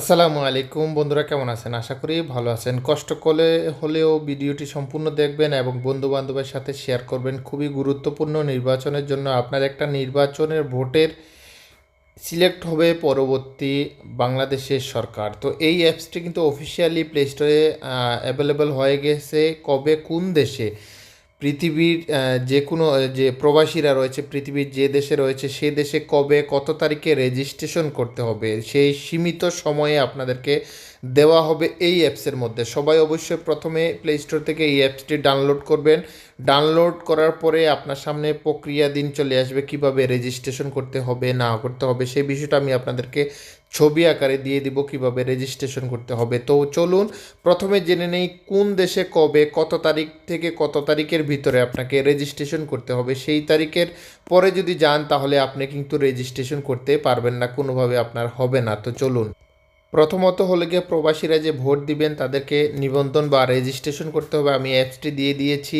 আসসালামু আলাইকুম বন্ধুরা, কেমন আছেন? আশা করি ভালো আছেন। কষ্ট করে হলেও ভিডিওটি সম্পূর্ণ দেখবেন এবং বন্ধু বান্ধবের সাথে শেয়ার করবেন। খুবই গুরুত্বপূর্ণ নির্বাচনের জন্য আপনার একটা নির্বাচনের ভোটের সিলেক্ট হবে পরবর্তী বাংলাদেশের সরকার। তো এই অ্যাপসটি কিন্তু অফিসিয়ালি প্লে স্টোরে অ্যাভেলেবেল হয়ে গেছে। কবে? কোন দেশে? পৃথিবীর যে কোনো যে প্রবাসীরা রয়েছে, পৃথিবীর যে দেশে রয়েছে, সে দেশে কবে, কত তারিখে রেজিস্ট্রেশন করতে হবে, সেই সীমিত সময়ে আপনাদেরকে দেওয়া হবে এই অ্যাপসের মধ্যে। সবাই অবশ্যই প্রথমে প্লে স্টোর থেকে এই অ্যাপসটি ডাউনলোড করবেন। ডাউনলোড করার পরে আপনার সামনে প্রক্রিয়া দিন চলে আসবে, কীভাবে রেজিস্ট্রেশন করতে হবে, না করতে হবে, সেই বিষয়টা আমি আপনাদেরকে ছবি আকারে দিয়ে দিব কীভাবে রেজিস্ট্রেশন করতে হবে। তো চলুন, প্রথমে জেনে নেই কোন দেশে কবে, কত তারিখ থেকে কত তারিখের ভিতরে আপনাকে রেজিস্ট্রেশন করতে হবে। সেই তারিখের পরে যদি যান, তাহলে আপনি কিন্তু রেজিস্ট্রেশন করতে পারবেন না, কোনোভাবে আপনার হবে না। তো চলুন। প্রথমত হলে গিয়ে প্রবাসীরা যে ভোট দিবেন তাদেরকে নিবন্ধন বা রেজিস্ট্রেশন করতে হবে। আমি অ্যাপসটি দিয়ে দিয়েছি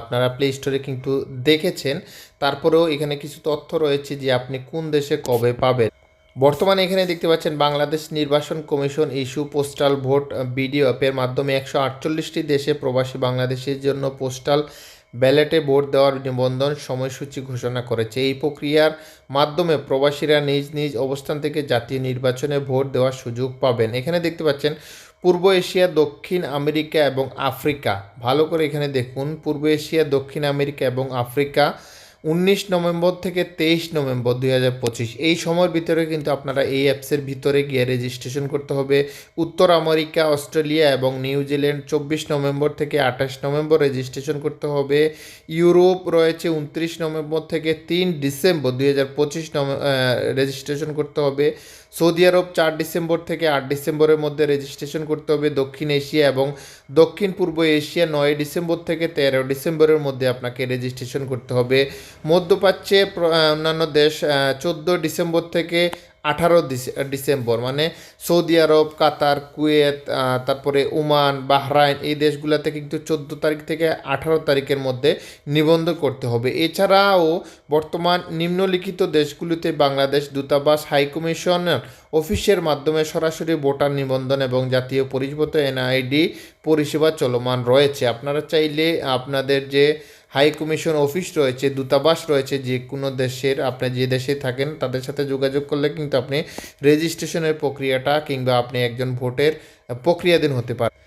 আপনারা প্লে স্টোরে কিন্তু দেখেছেন। তারপরেও এখানে কিছু তথ্য রয়েছে যে আপনি কোন দেশে কবে পাবেন। বর্তমানে এখানে দেখতে পাচ্ছেন বাংলাদেশ নির্বাচন কমিশন ইস্যু পোস্টাল ভোট বিডিও অ্যাপের মাধ্যমে একশো আটচল্লিশটি দেশে প্রবাসী বাংলাদেশের জন্য পোস্টাল ব্যালেটে ভোট দেওয়ার নিবন্ধন সময়সূচি ঘোষণা করেছে। এই প্রক্রিয়ার মাধ্যমে প্রবাসীরা নিজ নিজ অবস্থান থেকে জাতীয় নির্বাচনে ভোট দেওয়ার সুযোগ পাবেন। এখানে দেখতে পাচ্ছেন, পূর্ব এশিয়া, দক্ষিণ আমেরিকা এবং আফ্রিকা। ভালো করে এখানে দেখুন, পূর্ব এশিয়া, দক্ষিণ আমেরিকা এবং আফ্রিকা উনিশ নভেম্বর থেকে তেইশ নভেম্বর দুই হাজার পঁচিশ। এই সময়ের ভিতরে কিন্তু আপনারা এই অ্যাপসের ভিতরে গিয়ে রেজিস্ট্রেশন করতে হবে। উত্তর আমেরিকা, অস্ট্রেলিয়া এবং নিউজিল্যান্ড চব্বিশ নভেম্বর থেকে আঠাশ নভেম্বর রেজিস্ট্রেশন করতে হবে। ইউরোপ রয়েছে উনত্রিশ নভেম্বর থেকে তিন ডিসেম্বর দুই হাজার পঁচিশ রেজিস্ট্রেশন করতে হবে। সৌদি আরব চার ডিসেম্বর থেকে আট ডিসেম্বরের মধ্যে রেজিস্ট্রেশন করতে হবে দক্ষিণ এশিয়া এবং দক্ষিণ পূর্ব এশিয়া নয় ডিসেম্বর থেকে তেরো ডিসেম্বরের মধ্যে আপনাকে রেজিস্ট্রেশন করতে হবে। মধ্যপ্রাচ্যে প্র- অন্যান্য দেশ চোদ্দ ডিসেম্বর থেকে আঠারো ডিসেম্বর মানে সৌদি আরব, কাতার, কুয়েত তারপরে ওমান, বাহরাইন, এই দেশগুলোতে কিন্তু চোদ্দ তারিখ থেকে আঠারো তারিখের মধ্যে নিবন্ধন করতে হবে। এছাড়াও বর্তমান নিম্নলিখিত দেশগুলিতে বাংলাদেশ দূতাবাস হাইকমিশন অফিসের মাধ্যমে সরাসরি ভোটার নিবন্ধন এবং জাতীয় পরিচয়পত্র এনআইডি পরিষেবা চলমান রয়েছে। আপনারা চাইলে আপনাদের যে হাই কমিশন অফিস রয়েছে, দূতাবাস রয়েছে, যে কোনো দেশের, আপনি যে দেশে থাকেন, তাদের সাথে যোগাযোগ করলে কিন্তু আপনি রেজিস্ট্রেশনের প্রক্রিয়াটা কিংবা আপনি একজন ভোটের প্রক্রিয়াধীন হতে পারেন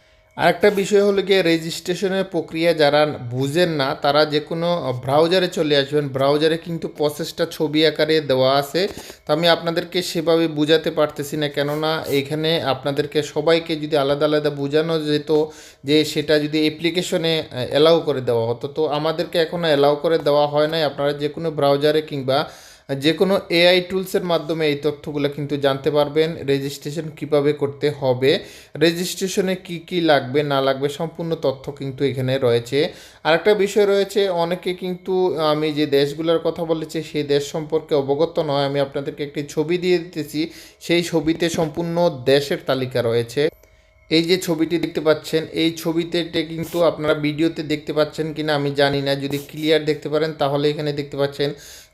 আরেকটা বিষয় হলো গিয়ে রেজিস্ট্রেশনের প্রক্রিয়া যারা বুঝেন না, তারা যে কোনো ব্রাউজারে চলে আসবেন। ব্রাউজারে কিন্তু প্রসেসটা ছবি আকারে দেওয়া আছে। তো আমি আপনাদেরকে সেভাবে বুঝাতে পারতেছি না, কেননা এখানে আপনাদেরকে সবাইকে যদি আলাদা আলাদা বোঝানো যেত যে সেটা যদি অ্যাপ্লিকেশনে অ্যালাউ করে দেওয়া হতো। তো আমাদেরকে এখনও অ্যালাউ করে দেওয়া হয় নাই। আপনারা যে কোনো ব্রাউজারে কিংবা যে কোনো এআই টুলসের মাধ্যমে এই তথ্যগুলো কিন্তু জানতে পারবেন রেজিস্ট্রেশন কীভাবে করতে হবে রেজিস্ট্রেশনে কি কি লাগবে, না লাগবে, সম্পূর্ণ তথ্য কিন্তু এখানে রয়েছে। আরেকটা বিষয় রয়েছে, অনেকে কিন্তু আমি যে দেশগুলোর কথা বলেছি, সেই দেশ সম্পর্কে অবগত নয়, আমি আপনাদেরকে একটি ছবি দিয়ে দিতেছি, সেই ছবিতে সম্পূর্ণ দেশের তালিকা রয়েছে। এই যে ছবিটি দেখতে পাচ্ছেন, এই ছবিতে কিন্তু আপনারা ভিডিওতে দেখতে পাচ্ছেন কিনা আমি জানি না, যদি ক্লিয়ার দেখতে পারেন তাহলে এখানে দেখতে পাচ্ছেন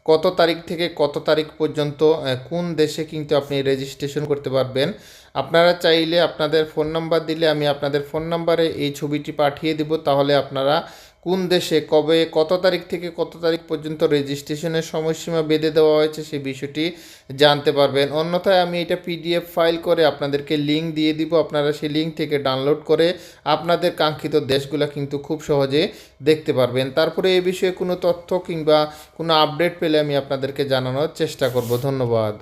কত তারিখ থেকে কত তারিখ পর্যন্ত কোন দেশে কিন্তু আপনি রেজিস্ট্রেশন করতে পারবেন। আপনারা চাইলে আপনাদের ফোন নাম্বার দিলে আমি আপনাদের ফোন নাম্বারে এই ছবিটি পাঠিয়ে দেব, তাহলে আপনারা কোন দেশে, কবে, কত তারিখ থেকে কত তারিখ পর্যন্ত রেজিস্ট্রেশনের সময়সীমা বেঁধে দেওয়া হয়েছে সেই বিষয়টি জানতে পারবেন। অন্যথায় আমি এটা পিডিএফ ফাইল করে আপনাদেরকে লিঙ্ক দিয়ে দিব, আপনারা সেই লিঙ্ক থেকে ডাউনলোড করে আপনাদের কাঙ্ক্ষিত দেশগুলো কিন্তু খুব সহজে দেখতে পারবেন। তারপরে এই বিষয়ে কোনো তথ্য কিংবা কোনো আপডেট পেলে আমি আপনাদেরকে জানানোর চেষ্টা করব। ধন্যবাদ।